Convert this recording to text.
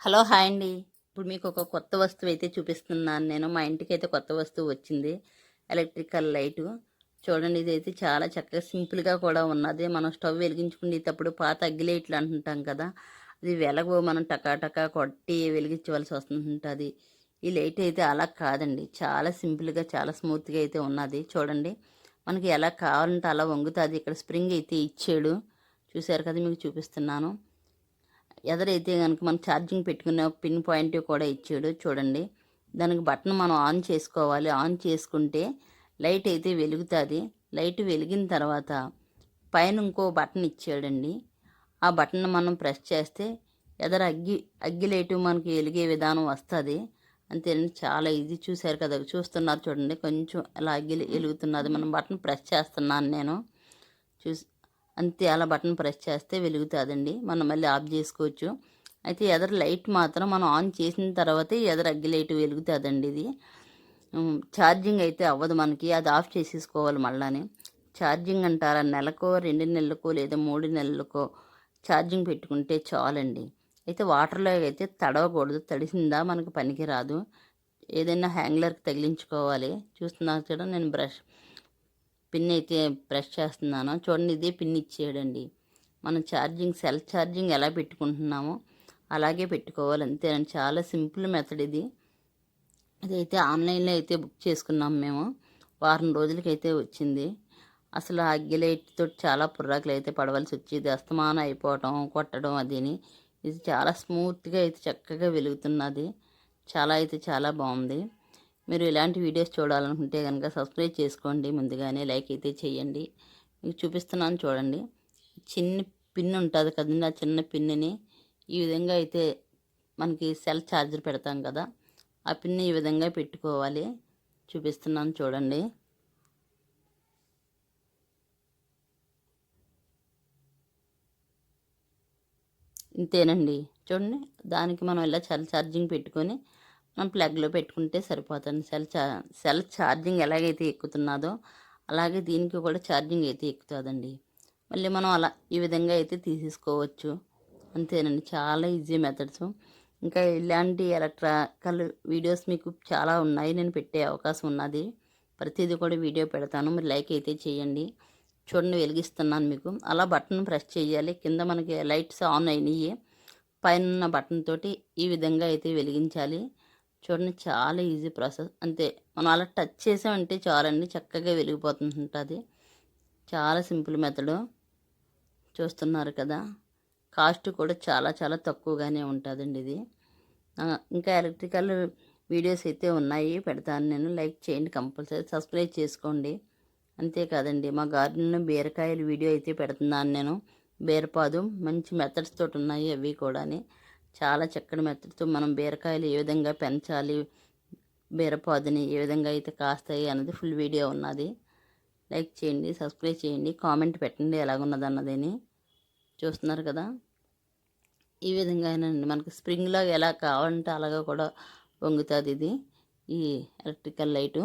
Hello hi అండి. ఇప్పుడు మీకు ఒక కొత్త వస్తువు అయితే చూపిస్తున్నాను. నేను మా ఇంటికి అయితే కొత్త వస్తువు వచ్చింది. Electrical light. చూడండి ఇది అయితే చాలా చక్కగా సింపుల్గా కూడా ఉన్నది. మనం స్టవ్ వెలిగించుకునేటప్పుడు పాత అగ్గిలేట్లు అంటుంటాం కదా అది వెలగో మనం టకాటకా కొట్టి వెలిగించవలసి వస్తుంటుంది ఈ లైట్ అయితే అలా కాదండి. చాలా సింపుల్గా చాలా స్మూత్గా అయితే ఉన్నది. చూడండి మనకి ఎలా కావాలంటే అలా వంగుతుంది. ఇక్కడ స్ప్రింగ్ అయితే ఇచ్చాడు. చూశారు కదా మీకు చూపిస్తున్నాను. ఎదరైతే కనుక మనం ఛార్జింగ్ పెట్టుకునే పిన్ పాయింట్ కూడా ఇచ్చాడు చూడండి. దానికి బటన్ మనం ఆన్ చేసుకోవాలి. ఆన్ చేసుకుంటే లైట్ అయితే వెలుగుతుంది. లైట్ వెలిగిన తర్వాత పైన ఇంకో బటన్ ఇచ్చాడండి. ఆ బటన్ మనం ప్రెస్ చేస్తే ఎదర అగ్గి అగ్గి లైటు మనకి వెలిగే విధానం వస్తుంది. అంతేనండి. చాలా ఇది చూశారు కదా. చూస్తున్నారు చూడండి. కొంచెం అలా అగ్గి వెలుగుతున్నది. మనం బటన్ ప్రెస్ చేస్తున్నాను నేను. చూసి అంతే అలా బటన్ ప్రెస్ చేస్తే వెలుగుతుందండి. మనం మళ్ళీ ఆఫ్ చేసుకోవచ్చు. అయితే ఎదర లైట్ మాత్రం మనం ఆన్ చేసిన తర్వాతే ఎదర అగ్గి లైట్ వెలుగుతుందండి ఇది. ఛార్జింగ్ అయితే అవ్వదు మనకి అది ఆఫ్ చేసేసుకోవాలి మళ్ళానే. ఛార్జింగ్ అంటారా నెలకో రెండు నెలలకో లేదా మూడు నెలలకో ఛార్జింగ్ పెట్టుకుంటే చాలండి. అయితే వాటర్లో అయితే తడవకూడదు తడిసిందా మనకు పనికి రాదు ఏదైనా హ్యాంగ్లర్కి తగిలించుకోవాలి. చూస్తున్నా కూడా నేను బ్రష్. పిన్ అయితే ప్రెస్ చేస్తున్నాను చూడండి ఇదే పిన్ ఇచ్చేయడండి. మనం ఛార్జింగ్ సెల్ ఛార్జింగ్ ఎలా పెట్టుకుంటున్నామో అలాగే పెట్టుకోవాలి అంతేనండి. చాలా సింపుల్ మెథడ్ ఇది. ఇదైతే ఆన్లైన్లో అయితే బుక్ చేసుకున్నాం మేము. వారం రోజులకైతే వచ్చింది. అసలు అగ్గిలైట్తో చాలా పుర్రాకులు అయితే పడవలసి వచ్చేది. అస్తమానం అయిపోవటం కొట్టడం అదిని. ఇది చాలా స్మూత్గా అయితే చక్కగా వెలుగుతున్నది. చాలా అయితే చాలా బాగుంది. మీరు ఇలాంటి వీడియోస్ చూడాలనుకుంటే కనుక సబ్స్క్రైబ్ చేసుకోండి. ముందుగానే లైక్ అయితే చేయండి. మీకు చూపిస్తున్నాను చూడండి. చిన్న పిన్ ఉంటుంది కదండి. ఆ చిన్న పిన్ని ఈ విధంగా అయితే మనకి సెల్ ఛార్జర్ పెడతాం కదా. ఆ పిన్ని ఈ విధంగా పెట్టుకోవాలి. చూపిస్తున్నాను చూడండి. ఇంతేనండి. చూడండి. దానికి మనం ఇలా సెల్ ఛార్జింగ్ పెట్టుకొని మనం ప్లగ్లో పెట్టుకుంటే సరిపోతుంది. సెల్ చా సెల్ ఛార్జింగ్ ఎలాగైతే ఎక్కుతున్నదో అలాగే దీనికి కూడా ఛార్జింగ్ అయితే ఎక్కుతుందండి. మళ్ళీ మనం అలా ఈ విధంగా అయితే తీసేసుకోవచ్చు. అంతేనండి. చాలా ఈజీ మెథడ్స్. ఇంకా ఇలాంటి ఎలక్ట్రికల్ వీడియోస్ మీకు చాలా ఉన్నాయి. నేను పెట్టే అవకాశం ఉన్నది. ప్రతిదీ కూడా వీడియో పెడతాను. మీరు లైక్ అయితే చేయండి. చూడండి వెలిగిస్తున్నాను మీకు. అలా బటన్ ప్రెస్ చేయాలి. కింద మనకి లైట్స్ ఆన్ అయినాయి. పైన బటన్ తోటి ఈ విధంగా అయితే వెలిగించాలి. చూడండి చాలా ఈజీ ప్రాసెస్. అంతే మనం అలా టచ్ చేసామంటే చాలండి చక్కగా వెలిగిపోతుంటుంది చాలా సింపుల్ మెథడు. చూస్తున్నారు కదా కాస్ట్ కూడా చాలా చాలా తక్కువగానే ఉంటుందండి ఇది. ఇంకా ఎలక్ట్రికల్ వీడియోస్ అయితే ఉన్నాయి పెడతాను నేను. లైక్ చేయండి కంపల్సరీ సబ్స్క్రైబ్ చేసుకోండి. అంతేకాదండి మా గార్డెన్లో బీరకాయల వీడియో అయితే పెడుతున్నాను నేను. బీరపాదు మంచి మెథడ్స్ తోటి ఉన్నాయి అవి కూడాని. చాలా చక్కటి మెత్తడితో మనం బీరకాయలు ఏ విధంగా పెంచాలి బీరపాదుని ఏ విధంగా అయితే కాస్తాయి అన్నది ఫుల్ వీడియో ఉన్నది. లైక్ చేయండి సబ్స్క్రైబ్ చేయండి కామెంట్ పెట్టండి ఎలాగున్నది అన్నదని చూస్తున్నారు కదా. ఈ విధంగానండి మనకి స్ప్రింగ్లో ఎలా కావాలంటే అలాగా కూడా వంగుతుంది ఇది ఈ ఎలక్ట్రికల్ లైటు